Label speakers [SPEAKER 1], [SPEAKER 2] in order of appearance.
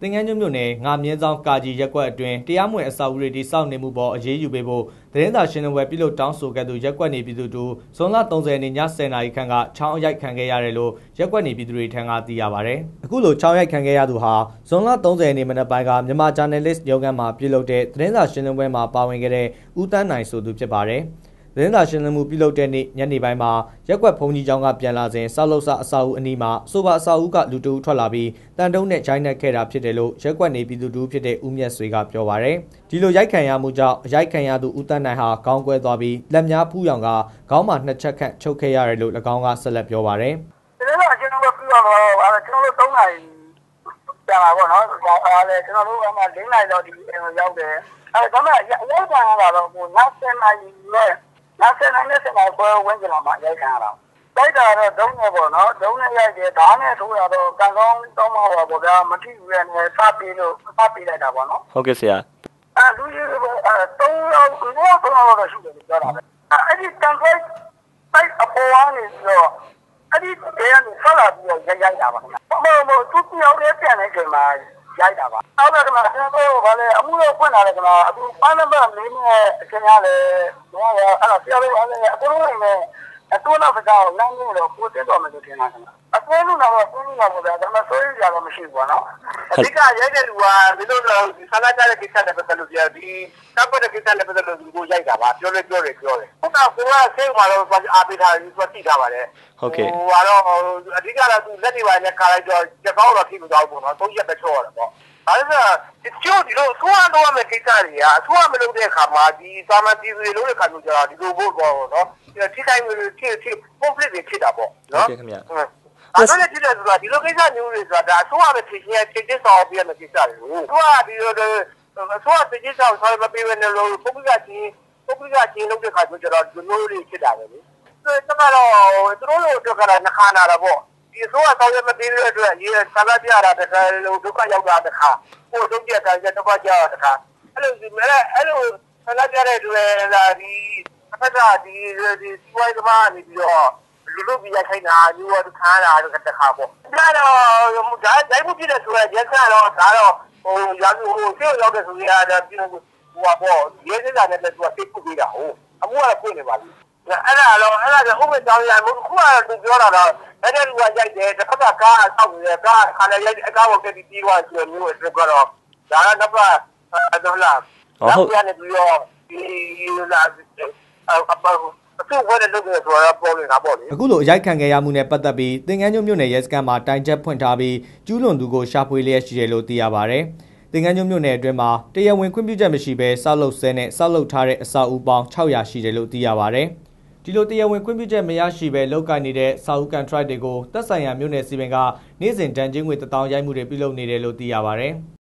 [SPEAKER 1] သင်္ကန်းကျွန်းမြို့နယ်ငါမြင်းဆောင်ကာကြီးရက်ကွက်အတွင်းတရားမဝင်အဆောက်အဦတွေတိစောက်နေမှုပေါ်အရေးယူပေးဖို့သတင်းစာရှင်းလင်းပွဲပြုလုပ်တောင်းဆိုခဲ့သူရက်ကွက်နေပြည်သူတို့ဇွန်လ30ရက်နေ့ည10:00နာရီခန့်ကချောင်းအရိုက်ခံခဲ့ရတယ်လို့ရက်ကွက်နေပြည်သူတွေထံကသိရပါဗျ။အခုလိုချောင်းရိုက်ခံခဲ့ရသူဟာဇွန်လ30ရက်နေ့မနက်ပိုင်းကမြန်မာဂျာနယ်လစ်ရုံးခန်းမှာပြုလုပ်တဲ့သတင်းစာရှင်းလင်းပွဲမှာပါဝင်ခဲ့တဲ့ဦးတန်းနိုင်ဆိုသူဖြစ်ပါတယ်။ သတင်းစာရှင်းလင်းမှုပြုလုပ်တဲ့နေ့ညနေပိုင်းမှာရက်ကွက်ဖုန်ကြီးကျောင်းကပြန်လာစဉ်စောက်လုဆအစာအုပ်အနီးမှာဆိုပါအစာအုပ်ကလူတအုပ်ထွက်လာပြီးတန်တုံးနဲ့ဂျိုင်းနဲ့ခဲ့တာဖြစ်တယ်လို့ရက်ကွက်နေပြည်သူတူဖြစ်တဲ့ဦးမြတ်ဆွေကပြောပါရယ်ဒီလိုရိုက်ခံရမှုကြောင့်ရိုက်ခံရသူဦးတန်းနိုင်ဟာခေါင်းကွဲသွားပြီးလက်များဖူးရောင်ကခေါင်းမှာနှစ်ချက်ခန့်ချုပ်ခဲ့ရတယ်လို့၎င်းကဆက်လက်ပြောပါရယ်
[SPEAKER 2] သတင်းစာရှင်းလင်းပွဲပြုလုပ်တော့အဲကျွန်တော်တို့၃နိုင်ပြန်လာပေါ့နော်အဲလေကျွန်တော်တို့ကမှ၄နိုင်တော့ဒီရောက်တယ်အဲဒါမှရိုက်ခံရတာတော့ဟိုနောက်10နိုင်နဲ့ နောက်ဆက်နိုင်တဲ့ဆက်နိုင်ပွဲဝင်းကျင်လာမှရိုက်ခံရတာတိုက်တာတော့ဒုံးနဲ့ပေါ့နော်ဒုံးနဲ့ရိုက်တယ်ဓာတ်နဲ့ထိုးရတော့ကံကောင်းတော့မှာပါဗျာမထိဘူးရဲ့နဲ့စပြီးလို့စပြီးလိုက်တာပေါ့နော်
[SPEAKER 1] ဟုတ်ကဲ့ဆရာ
[SPEAKER 2] အဲလူကြီးကအဲသုံးယောက်ကိုတော့ဆုံးတော့ရှိတယ်ပြောတာပဲအဲ့ဒီတန်ခိုက်တိုက်အပေါ်ကနေပြီးတော့အဲ့ဒီတဲကနေဆက်လာပြီးတော့ရိုက်ရိုက်တာပါခင်ဗျမမမသူတယောက်လေးပြန်နေချိန်မှာ ရိုက်တာပါအောက်ကကမှကျွန်တော်ကလည်းအမှုတော့ဖွင့်လာတယ်ကမှအခုပန်းနံပါတ်လေးနဲ့အချင်းရတယ်တော့အဲ့ဒါဆရာလေးကလည်းအခုလုံးနဲ့အတူနောက်ကြောင်လမ်းကြီးတော့ကိုတက်တော်မယ်လို့ထင်တာခင်ဗျအခုလုံး တော့ကိုလုံးတော့ဗျာဒါမှဆိုရင်ကြတော့မရှိဘူးနော်အဓိကရိုက်တဲ့လူကဒီလိုတော့ဆန္ဒကြတဲ့ကိစ္စနဲ့ပတ်သက်လို့ပြဒီတပ်ပတ်တဲ့ကိစ္စနဲ့ပတ်သက်လို့ကိုရိုက်တာပါပြောလဲပြောတယ်ပြောတယ်ဟုတ်ကဲ့ကိုကဆေးမှာတော့အားပေးထားတယ်သူကတိထားပါတယ်
[SPEAKER 1] ဟုတ်ကဲ့
[SPEAKER 2] ဟိုကတော့အဓိကတော့သူလက်တွေပါနဲ့ခါလိုက်တော့ကြက်ကောင်းတော့ထိမသွားဘူးပေါ့နော်သုံးရက်ပဲချောရတယ်ပေါ့ဘာလို့လဲဆိုတော့ကျိုးဒီလိုအဆိုးအတော့မဲ့ကိစ္စတွေကအဆိုးအမလုပ်တဲ့အခါမှာဒီသာမန်ပြည်သူတွေလို့တဲ့ခါမျိုးကျတော့ဒီလိုဖို့ပေါ့နော်ထိခိုက်မှုတွေဖြစ်ဖြစ် conflict တွေဖြစ်တာပေါ့နော်
[SPEAKER 1] ဟုတ်ကဲ့ခင်ဗျ
[SPEAKER 2] အဲ့ဒါလည်းဖြစ်တယ်ဆိုတာဒီလိုကိစ္စမျိုးတွေဆိုတာဒါအဆိုးအမဲ့ဖြစ်ချင်းဖြစ်ချင်းဆောင်ပြရမယ့်ကိစ္စတွေကိုသူကဒီလိုအဆိုးအဖြစ်ချင်းဆောင်ဆောင်မပေးဘဲနဲ့လို့ပုဂ္ဂိကချင်းပုဂ္ဂိကချင်းလုပ်တဲ့ခါကျတော့ဒီလိုတွေဖြစ်တာပဲလေသူကတော့သူတို့လိုတော့ကလည်းနှခါနာတာပေါ့ဒီဆိုးအဆောင်ရမပေးတဲ့အတွက်ရေဆန္ဒပြတာတခါလို့ဒုက္ခရောက်တာတခါကိုယ်ဒုက္ခတာကျဒုက္ခကြောက်တာတခါအဲ့လိုဒီမဲ့အဲ့လိုဆန္ဒပြတဲ့တွေလာဒီအဖက်ကဒီဒီစီဝိုင်းကမှနေပြီးတော့ လူလူပြရိုက်ခိုင်းတာမျိုးတော့ခါတာတော့တခါပေါ့ဒါတော့ဒါဒိုင်းမှုပြည့်တဲ့ဆိုရက်ရက်ကတော့ဒါတော့ဟိုရာဟိုဆေးရောက်တဲ့ဆိုရတာပြဟိုပေါ့ရဲစက်နဲ့လည်းသူကစိတ်ပုတ်ပေးတာဟုတ်အမှုကတော့ပြနေပါလိမ့်အဲ့ဒါတော့အဲ့ဒါကဥပဒေကြောင်းရမှုခုကသူပြောတာတော့အဲ့ဒါလူကရိုက်တယ်တစ်ဖက်ကကားဆောက်နေတယ်ကားခါလည်းရိုက်အကားကိုကတိပြီးသွားဆိုမျိုးအတွက်ကတော့ဒါကတော့တော့လားဟုတ်ရနေပြီးတော့ဒီလာအပ အခုဝယ်တဲ့လုပ်နေဆိုတော့ပေါ်နေတာပေါ့လေ
[SPEAKER 1] အခုလိုအရိုက်ခံခဲ့ရမှုနဲ့ပတ်သက်ပြီးသင်္ကန်းကျွန်းမြို့နယ်ရဲစခန်းမှာတိုင်ချက်ဖွင့်ထားပြီးကျူးလွန်သူကိုရှာဖွေလျက်ရှိတယ်လို့သိရပါဗျ။သင်္ကန်းကျွန်းမြို့နယ်အတွင်းမှာတရားဝင်ခွင့်ပြုချက်မရှိဘဲစောက်လုပ်ဆဲနဲ့စောက်လုပ်ထားတဲ့အစာအုပ်ပေါင်း600ရှိတယ်လို့သိရပါဗျ။ဒီလိုတရားဝင်ခွင့်ပြုချက်မရရှိဘဲလောက်ကင်နေတဲ့စာအုပ်ကန်ထရိုက်တွေကိုသက်ဆိုင်ရာမြို့နယ်စီပင်ကနေ့စဉ်တန်ချင်းငွေ1000ရိုက်မှုတွေပြုလုပ်နေတယ်လို့သိရပါဗျ။